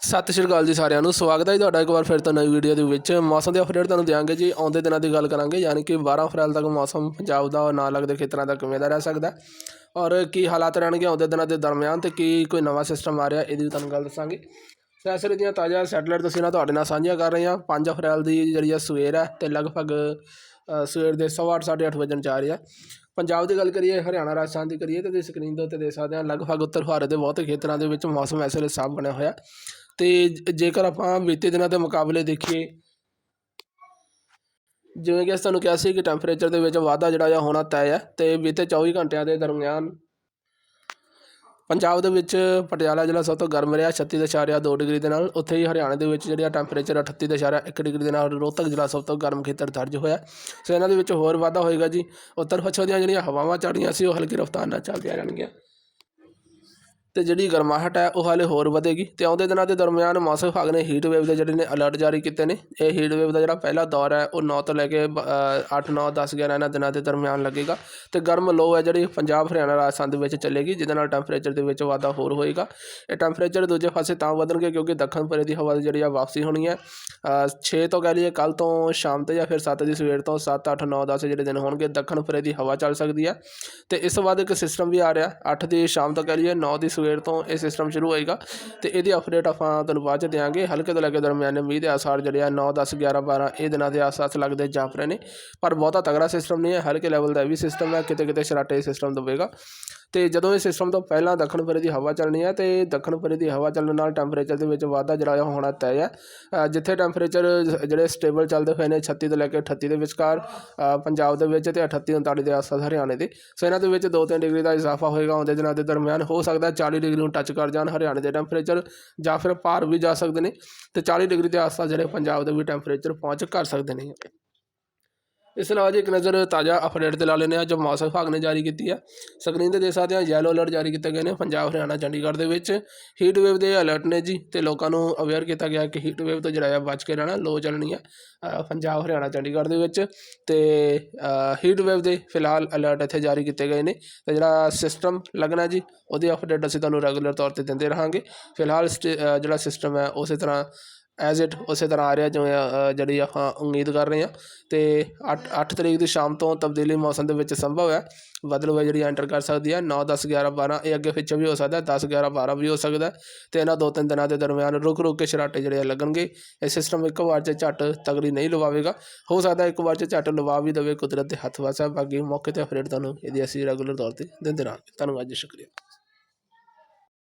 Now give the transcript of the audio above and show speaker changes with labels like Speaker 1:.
Speaker 1: ਸਤਿ ਸ਼੍ਰੀ ਅਕਾਲ ਜੀ ਸਾਰਿਆਂ ਨੂੰ। ਸਵਾਗਤ ਹੈ ਜੀ ਤੁਹਾਡਾ ਇੱਕ ਵਾਰ ਫਿਰ ਤੋਂ ਨਵੀਂ ਵੀਡੀਓ ਦੇ ਵਿੱਚ। ਮੌਸਮ ਦੇ ਅਪਡੇਟ ਤੁਹਾਨੂੰ ਦਿਆਂਗੇ ਜੀ। ਆਉਂਦੇ ਦਿਨਾਂ ਦੀ ਗੱਲ ਕਰਾਂਗੇ, ਯਾਨੀ ਕਿ 12 ਅਪ੍ਰੈਲ ਤੱਕ ਮੌਸਮ ਪੰਜਾਬ ਦਾ ਨਾਲ ਲੱਗਦੇ ਖੇਤਰਾਂ ਦਾ ਕਿਵੇਂ ਦਾ ਰਹਿ ਸਕਦਾ ਔਰ ਕੀ ਹਾਲਾਤ ਰਹਿਣਗੇ ਆਉਂਦੇ ਦਿਨਾਂ ਦੇ ਦਰਮਿਆਨ ਤੇ ਕੀ ਕੋਈ ਨਵਾਂ ਸਿਸਟਮ ਆ ਰਿਹਾ, ਇਹਦੀ ਵੀ ਤੁਹਾਨੂੰ ਗੱਲ ਦੱਸਾਂਗੇ। ਸੈਸਰ ਦੀਆਂ ਤਾਜ਼ਾ ਸੈਟਲਾਈਟ ਤਸਵੀਰਾਂ ਤੁਹਾਡੇ ਨਾਲ ਸਾਂਝੀਆਂ ਕਰ ਰਹੇ ਹਾਂ। 5 ਅਪ੍ਰੈਲ ਦੀ ਜਿਹੜੀ ਆ ਸਵੇਰ ਹੈ ਤੇ ਲਗਭਗ ਸਵੇਰ ਦੇ 8:30 8:30 ਵਜੇ ਜਾ ਰਹੀ ਹੈ। ਪੰਜਾਬ ਦੀ ਗੱਲ ਕਰੀਏ, ਹਰਿਆਣਾ, ਰਾਜਸਥਾਨ ਦੀ ਕਰੀਏ ਤਾਂ ਤੁਸੀਂ ਸਕਰੀਨ ਦੇ ਉੱਤੇ ਦੇਖ ਸਕਦੇ ਹਾਂ, ਲਗਭਗ ਉੱਤਰ ਭਾਰਤ ਦੇ ਬਹੁਤੇ ਖੇਤਰਾਂ ਦੇ ਵਿੱਚ ਮੌਸਮ ਇਸ ਵੇਲੇ ਸਾਫ਼ ਬਣਿਆ ਹੋਇਆ ਅਤੇ ਜੇਕਰ ਆਪਾਂ ਬੀਤੇ ਦਿਨਾਂ ਦੇ ਮੁਕਾਬਲੇ ਦੇਖੀਏ, ਜਿਵੇਂ ਕਿ ਅਸੀਂ ਤੁਹਾਨੂੰ ਕਿਹਾ ਸੀ ਕਿ ਟੈਂਪਰੇਚਰ ਦੇ ਵਿੱਚ ਵਾਧਾ ਜਿਹੜਾ ਆ ਹੋਣਾ ਤੈਅ ਹੈ ਅਤੇ ਬੀਤੇ 24 ਘੰਟਿਆਂ ਦੇ ਦਰਮਿਆਨ ਪੰਜਾਬ ਦੇ ਵਿੱਚ ਪਟਿਆਲਾ ਜ਼ਿਲ੍ਹਾ ਸਭ ਤੋਂ ਗਰਮ ਰਿਹਾ 36.2 ਡਿਗਰੀ ਦੇ ਨਾਲ, ਉੱਥੇ ਹੀ ਹਰਿਆਣਾ ਦੇ ਵਿੱਚ ਜਿਹੜਾ ਟੈਂਪਰੇਚਰ 38.1 ਡਿਗਰੀ ਦੇ ਨਾਲ ਰੋਹਤਕ ਜ਼ਿਲ੍ਹਾ ਸਭ ਤੋਂ ਗਰਮ ਖੇਤਰ ਦਰਜ ਹੋਇਆ। ਸੋ ਇਹਨਾਂ ਦੇ ਵਿੱਚ ਹੋਰ ਵਾਧਾ ਹੋਏਗਾ ਜੀ। ਉੱਤਰ ਪੱਛਮ ਦੀਆਂ ਜਿਹੜੀਆਂ ਹਵਾਵਾਂ ਚੱਲਦੀਆਂ ਸੀ, ਉਹ ਹਲਕੀ ਰਫ਼ਤਾਰ ਨਾਲ ਚੱਲਦੀਆਂ ਰਹਿਣਗੀਆਂ। ਤੇ ਜਿਹੜੀ ਗਰਮਾਹਟ ਹੈ ਉਹ ਹਾਲੇ ਹੋਰ ਵਧੇਗੀ ਤੇ ਆਉਂਦੇ ਦਿਨਾਂ ਦੇ ਦਰਮਿਆਨ ਮੌਸਮ ਵਿਭਾਗ ਨੇ ਹੀਟ ਵੇਵ ਦੇ ਜਿਹੜੇ ਨੇ ਅਲਰਟ ਜਾਰੀ ਕੀਤੇ ਨੇ। ਇਹ ਹੀਟ ਵੇਵ ਦਾ ਜਿਹੜਾ ਪਹਿਲਾ ਦੌਰ ਹੈ, ਉਹ 9 ਤੋਂ ਲੈ ਕੇ 8 9 10 11 ਇਹਨਾਂ ਦਿਨਾਂ ਦੇ ਦਰਮਿਆਨ ਲੱਗੇਗਾ। ਤੇ ਗਰਮ ਲੋ ਹੈ ਜਿਹੜੀ ਪੰਜਾਬ, ਹਰਿਆਣਾ, ਰਾਜਸਥਾਨ ਦੇ ਵਿੱਚ ਚੱਲੇਗੀ, ਜਿਹਦੇ ਨਾਲ ਟੈਂਪਰੇਚਰ ਦੇ ਵਿੱਚ ਵਾਧਾ ਹੋਰ ਹੋਏਗਾ। ਇਹ ਟੈਂਪਰੇਚਰ ਦੂਜੇ ਪਾਸੇ ਤਾਂ ਵਧਣਗੇ ਕਿਉਂਕਿ ਦੱਖਣ ਪੂਰੇ ਦੀ ਹਵਾ ਦੀ ਜਿਹੜੀ ਆ ਵਾਪਸੀ ਹੋਣੀ ਹੈ। 6 ਤੋਂ ਕਹਿ ਲਈਏ ਕੱਲ ਤੋਂ ਸ਼ਾਮ ਤੇ ਜਾਂ ਫਿਰ 7 ਦੀ ਸਵੇਰ ਤੋਂ 7 8 9 10 ਜਿਹੜੇ ਦਿਨ ਹੋਣਗੇ, ਦੱਖਣ ਪੂਰੇ ਦੀ ਹਵਾ ਚੱਲ ਸਕਦੀ ਹੈ। ਤੇ ਇਸ ਤੋਂ ਬਾਅਦ ਇੱਕ ਸਿਸਟਮ ਵੀ ਆ ਰਿਹਾ 8 ਦੀ ਸ਼ਾਮ ਤੋਂ ਕਹਿ ਲਈਏ 9 ਦੀ ਸਵੇਰ ਤੋਂ ਇਹ ਸਿਸਟਮ ਸ਼ੁਰੂ ਹੋਏਗਾ ਤੇ ਇਹਦੀ ਅਪਡੇਟ ਆਪਾਂ ਤੁਹਾਨੂੰ ਬਾਅਦ ਚ ਦਿਆਂਗੇ। ਹਲਕੇ ਤੋਂ ਲੈ ਕੇ ਦਰਮਿਆਨੇ ਮੀਂਹ ਦੇ ਆਸਾਰ ਜਿਹੜੇ ਆ 9 10 11 12 ਇਹ ਦਿਨਾਂ ਦੇ ਆਸ ਆਸ ਲੱਗਦੇ ਜਾਪ ਰਹੇ ਨੇ। ਪਰ ਬਹੁਤਾ ਤਗੜਾ ਸਿਸਟਮ ਨਹੀਂ ਹੈ, ਹਲਕੇ ਲੈਵਲ ਦਾ ਇਹ ਵੀ ਸਿਸਟਮ ਹੈ ਕਿਤੇ ਕਿਤੇ ਸ਼ਰਾਟੇ ਸਿਸਟਮ ਦਵੇਗਾ ਅਤੇ ਜਦੋਂ ਇਹ ਸਿਸਟਮ ਤੋਂ ਪਹਿਲਾਂ ਦੱਖਣ ਪੂਰੇ ਦੀ ਹਵਾ ਚੱਲਣੀ ਹੈ ਅਤੇ ਦੱਖਣ ਪੂਰੇ ਦੀ ਹਵਾ ਚੱਲਣ ਨਾਲ ਟੈਂਪਰੇਚਰ ਦੇ ਵਿੱਚ ਵਾਧਾ ਜਿਹੜਾ ਹੋਣਾ ਤੈਅ ਹੈ ਜਿੱਥੇ ਟੈਂਪਰੇਚਰ ਜਿਹੜੇ ਸਟੇਬਲ ਚੱਲਦੇ ਹੋਏ ਨੇ 36 ਤੋਂ ਲੈ ਕੇ 38 ਦੇ ਵਿਚਕਾਰ ਪੰਜਾਬ ਦੇ ਵਿੱਚ ਅਤੇ 38 39 ਦੇ ਆਸ-ਪਾਸ ਹਰਿਆਣੇ ਦੇ। ਸੋ ਇਹਨਾਂ ਦੇ ਵਿੱਚ 2-3 ਡਿਗਰੀ ਦਾ ਇਜ਼ਾਫਾ ਹੋਏਗਾ ਆਉਂਦੇ ਦਿਨਾਂ ਦੇ ਦਰਮਿਆਨ। ਹੋ ਸਕਦਾ 40 ਡਿਗਰੀ ਨੂੰ ਟੱਚ ਕਰ ਜਾਣ ਹਰਿਆਣੇ ਦੇ ਟੈਂਪਰੇਚਰ ਜਾਂ ਫਿਰ ਪਾਰ ਵੀ ਜਾ ਸਕਦੇ ਨੇ ਤੇ 40 ਡਿਗਰੀ ਦੇ ਆਸ-ਪਾਸ ਜਿਹੜੇ ਪੰਜਾਬ ਦੇ ਵੀ ਟੈਂਪਰੇਚਰ ਪਹੁੰਚ ਕਰ ਸਕਦੇ ਨੇ। ਇਸ ਤੋਂ ਇਲਾਵਾ ਜੀ ਇੱਕ ਨਜ਼ਰ ਤਾਜ਼ਾ ਅਪਡੇਟ ਤੇ ਲਾ ਲੈਂਦੇ ਹਾਂ, ਜੋ ਮੌਸਮ ਵਿਭਾਗ ਨੇ ਜਾਰੀ ਕੀਤੀ ਹੈ ਸਕਰੀਨ ਤੇ ਦੇਖ ਸਕਦੇ ਹਾਂ ਯੈਲੋ ਅਲਰਟ ਜਾਰੀ ਕੀਤੇ ਗਏ ਨੇ ਪੰਜਾਬ, ਹਰਿਆਣਾ, ਚੰਡੀਗੜ੍ਹ ਦੇ ਵਿੱਚ। ਹੀਟ ਵੇਵ ਦੇ ਅਲਰਟ ਨੇ ਜੀ, ਤੇ ਲੋਕਾਂ ਨੂੰ ਅਵੇਅਰ ਕੀਤਾ ਗਿਆ ਕਿ ਹੀਟ ਵੇਵ ਤੋਂ ਜਿਹੜਾ ਆ, ਬਚ ਕੇ ਰਹਿਣਾ ਲੋ ਚੱਲਣੀ ਹੈ ਪੰਜਾਬ, ਹਰਿਆਣਾ, ਚੰਡੀਗੜ੍ਹ ਦੇ ਵਿੱਚ। ਤੇ ਹੀਟ ਵੇਵ ਦੇ ਫਿਲਹਾਲ ਅਲਰਟ ਇੱਥੇ ਜਾਰੀ ਕੀਤੇ ਗਏ ਨੇ। ਤੇ ਜਿਹੜਾ ਸਿਸਟਮ ਲੱਗਣਾ ਜੀ, ਉਹਦੀ ਅਪਡੇਟ ਅਸੀਂ ਤੁਹਾਨੂੰ ਰੈਗੂਲਰ ਤੌਰ ਤੇ ਦਿੰਦੇ ਰਹਾਂਗੇ। ਫਿਲਹਾਲ ਸਟੇ- ਜਿਹੜਾ ਸਿਸਟਮ ਹੈ, ਉਸੇ ਤਰ੍ਹਾਂ ਐਜ਼ ਇਟ ਉਸੇ ਤਰ੍ਹਾਂ ਆ ਰਿਹਾ ਜਿਵੇਂ ਜਿਹੜੀ ਆਪਾਂ ਉਮੀਦ ਕਰ ਰਹੇ ਹਾਂ। ਤੇ 8 8 ਤਰੀਕ ਦੀ ਸ਼ਾਮ ਤੋਂ ਤਬਦੀਲੀ ਮੌਸਮ ਦੇ ਵਿੱਚ ਸੰਭਵ ਹੈ। ਬਦਲਵਾ ਜਿਹੜੀ ਐਂਟਰ ਕਰ ਸਕਦੀ ਹੈ। 9 10 11 12 ਇਹ ਅੱਗੇ ਪਿੱਛੇ ਵੀ ਹੋ ਸਕਦਾ 10 11 12 ਵੀ ਹੋ ਸਕਦਾ ਹੈ। ਤੇ ਇਹਨਾਂ ਦੋ ਤਿੰਨ ਦਿਨਾਂ ਦੇ ਦਰਮਿਆਨ ਰੁਕ ਰੁਕ ਕੇ ਸ਼ਰਾਟੇ ਜਿਹੜੇ ਆ ਲੱਗਣਗੇ। ਇਹ ਸਿਸਟਮ ਇੱਕ ਵਾਰ 'ਚ ਝੱਟ ਤਗੜੀ ਨਹੀਂ ਲਵਾਵੇਗਾ। ਹੋ ਸਕਦਾ ਇੱਕ ਵਾਰ 'ਚ ਝੱਟ ਲਵਾ ਵੀ ਦੇਵੇ ਕੁਦਰਤ ਦੇ ਹੱਥ ਵਸ ਬਾਕੀ ਮੌਕੇ ਤੇ ਅਪਡੇਟ ਤੁਹਾਨੂੰ ਇਹਦੀ ਅਸੀਂ ਰੈਗੂਲਰ ਤੌਰ ਤੇ ਦਿੰਦੇ ਰਹਾਂਗੇ। ਧੰਨਵਾਦ ਜੀ, ਸ਼ੁਕਰੀਆ।